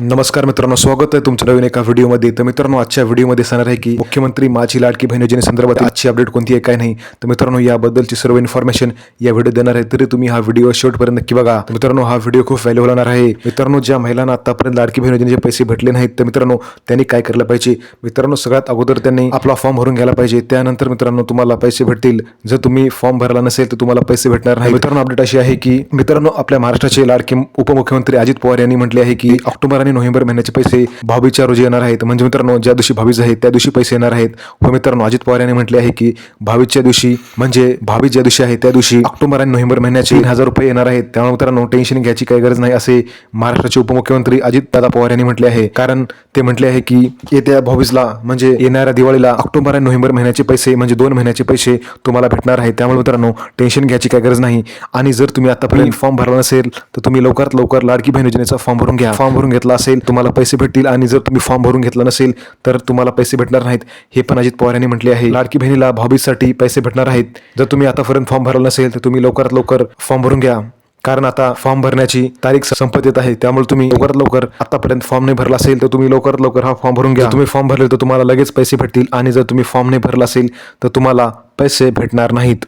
नमस्कार मित्रांनो स्वागत आहे तुमच्या नवीन एका व्हिडिओमध्ये. तर मित्रांनो आजच्या व्हिडिओमध्ये सांगणार आहे की मुख्यमंत्री माझी लाडकी बहीण योजनेसंदर्भात आजची अपडेट कोणती आहे काय नाही. तर मित्रांनो याबद्दलची सर्व इन्फॉर्मेशन या व्हिडिओ देणार आहे. तरी तुम्ही हा व्हिडिओ शेवटपर्यंत नक्की बघा. तर मित्रांनो हा व्हिडिओ खूप व्हॅल्यू होणार आहे. मित्रांनो ज्या महिलांना आतापर्यंत लाडकी बहीण योजनेचे पैसे भेटले नाहीत तर मित्रांनो त्यांनी काय करायला पाहिजे? मित्रांनो सगळ्यात अगोदर त्यांनी आपला फॉर्म भरून घ्यायला पाहिजे. त्यानंतर मित्रांनो तुम्हाला पैसे भेटतील. जर तुम्ही फॉर्म भरला नसेल तर तुम्हाला पैसे भेटणार नाही मित्रांनो अपडेट अशी आहे की मित्रांनो आपल्या महाराष्ट्राचे लाडके उपमुख्यमंत्री अजित पवार यांनी म्हटले आहे की ऑक्टोबर आणि नोव्हेंबर महिन्याचे पैसे भावीच्या रोजी येणार आहेत. म्हणजे मित्रांनो ज्या दिवशी भावीज आहेत त्या दिवशी पैसे येणार आहेत. व मित्रांनो अजित पवार यांनी म्हटले आहे की भावीजच्या दिवशी म्हणजे भावीज ज्या दिवशी आहे त्या दिवशी ऑक्टोबर आणि नोव्हेंबर महिन्याचे तीन हजार रुपये येणार आहेत. त्यामुळे मित्रांनो टेन्शन घ्यायची काही गरज नाही असे महाराष्ट्राचे उपमुख्यमंत्री अजित दादा पवार यांनी म्हटले आहे. कारण ते म्हटले आहे की येत्या भावीजला म्हणजे येणाऱ्या दिवाळीला ऑक्टोबर आणि नोव्हेंबर महिन्याचे पैसे म्हणजे दोन महिन्याचे पैसे तुम्हाला भेटणार आहेत. त्यामुळे मित्रांनो टेन्शन घ्यायची काही गरज नाही. आणि जर तुम्ही आतापर्यंत फॉर्म भरला नसेल तर तुम्ही लवकरात लवकर लाडकी बहीण योजनेचा फॉर्म भरून घ्या. फॉर्म भरून घेतला असेल तुम्हाला पैसे भेटतील आणि जर तुम्ही फॉर्म भरून घेतला नसेल तर तुम्हाला पैसे भेटणार नाहीत. हे पण अजित पवार यांनी म्हटले आहे. लाडकी बहिणीला भाऊबीजसाठी पैसे भेटणार आहेत. जर तुम्ही आतापर्यंत फॉर्म भरला नसेल तर तुम्ही लवकरात लवकर फॉर्म भरून घ्या. कारण आता फॉर्म भरण्याची तारीख संपत येत आहे. त्यामुळे तुम्ही लवकरात लवकर आतापर्यंत फॉर्म नाही भरला असेल तर तुम्ही लवकरात लवकर हा फॉर्म भरून घ्या. तुम्ही फॉर्म भरले तर तुम्हाला लगेच पैसे भेटतील आणि जर तुम्ही फॉर्म नाही भरला असेल तर तुम्हाला पैसे भेटणार नाहीत.